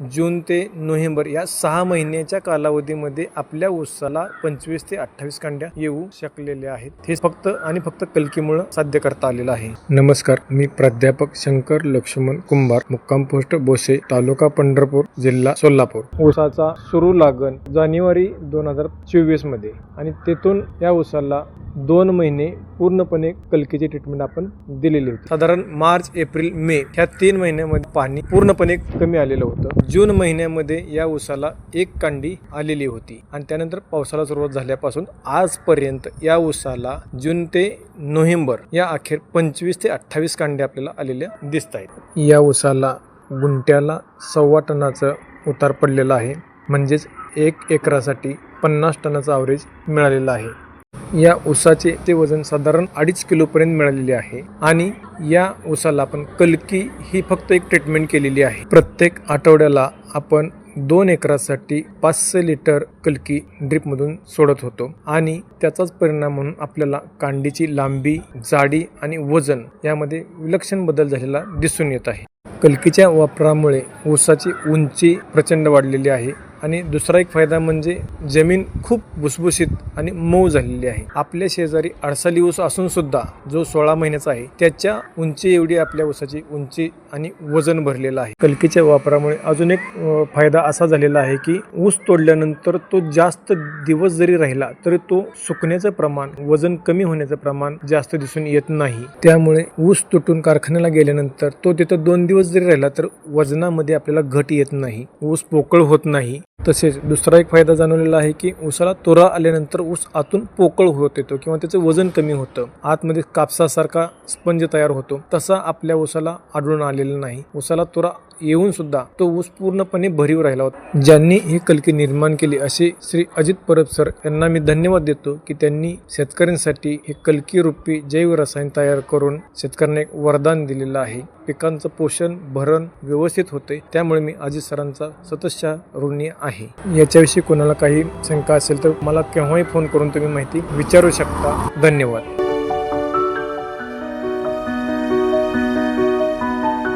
जून ते नोव्हेंबर या सहा महिन्याच्या कालावधीमध्ये आपल्या ऊसाला पंचवीस ते अठ्ठावीस कांड्या येऊ शकलेल्या आहेत. हे फक्त आणि फक्त कलकीमुळे साध्य करता आलेलं आहे. नमस्कार मी प्राध्यापक शंकर लक्ष्मण कुंभार मुक्काम पोस्ट बोसे तालुका पंढरपूर जिल्हा सोलापूर. ऊसाचा सुरू लागण जानेवारी दोन हजार चोवीसमध्ये आणि तेथून या ऊसाला दोन महिने पूर्णपणे कलकीची ट्रीटमेंट आपण दिलेली होती. साधारण मार्च एप्रिल मे ह्या तीन महिन्यामध्ये पाणी पूर्णपणे कमी आलेलं होतं. जून महिन्यामध्ये या ऊसाला एक कांडी आलेली होती आणि त्यानंतर पावसाला सुरुवात झाल्यापासून आजपर्यंत या ऊसाला जून ते नोव्हेंबर या अखेर पंचवीस ते अठ्ठावीस कांडी आपल्याला आलेल्या दिसत आहेत. या ऊसाला गुंट्याला सव्वा टनाचं उतार पडलेलं आहे. म्हणजेच एक एकरासाठी पन्नास टनाचं ॲव्हरेज मिळालेलं आहे. या ऊसाचे ते वजन साधारण अडीच किलोपर्यंत मिळालेले आहे. आणि या ऊसाला आपण कलकी ही फक्त एक ट्रीटमेंट केलेली आहे. प्रत्येक आठवड्याला आपण दोन एकरासाठी पाचशे लिटर कलकी ड्रीपमधून सोडत होतो. आणि त्याचाच परिणाम म्हणून आपल्याला कांडीची लांबी जाडी आणि वजन यामध्ये विलक्षण बदल झालेला दिसून येत आहे. कलकीच्या वापरामुळे ऊसाची उंची प्रचंड वाढलेली आहे. आणि दुसरा एक फायदा म्हणजे जमीन खूप भुसभुशीत आणि मऊ झालेली आहे. आपल्या शेजारी अडसाली ऊस असून सुद्धा जो सोळा महिन्याचा आहे त्याच्या उंची एवढी आपल्या ऊसाची उंची आणि वजन भरलेलं आहे. कलकीच्या वापरामुळे अजून एक फायदा असा झालेला आहे की ऊस तोडल्यानंतर तो जास्त दिवस जरी राहिला तरी तो सुकण्याचं प्रमाण वजन कमी होण्याचं प्रमाण जास्त दिसून येत नाही. त्यामुळे ऊस तुटून कारखान्याला गेल्यानंतर तो तिथं दोन दिवस जरी राहिला तर वजनामध्ये आपल्याला घट येत नाही. ऊस पोकळ होत नाही. तसेच दुसरा एक फायदा जाणवलेला आहे की ऊसाला तोरा आल्यानंतर ऊस आतून पोकळ होत येतो किंवा त्याचं वजन कमी होतं. आतमध्ये कापसासारखा स्पंज तयार होतो. तसा आपल्या ऊसाला आढळून आलेला नाही. ऊसाला तोरा येऊन सुद्धा तो ऊस पूर्णपणे भरीव राहिला होता. ज्यांनी ही कलकी निर्माण केली असे श्री अजित परब सर यांना मी धन्यवाद देतो की त्यांनी शेतकऱ्यांसाठी हे कलकी रूपी जैव रसायन तयार करून शेतकऱ्यांना एक वरदान दिलेलं आहे. पिकांचं पोषण भरण व्यवस्थित होते. त्यामुळे मी अजित सरांचा सततच्या ऋणी आहे. याच्याविषयी कोणाला काही शंका असेल तर मला केव्हाही फोन करून तुम्ही माहिती विचारू शकता. धन्यवाद.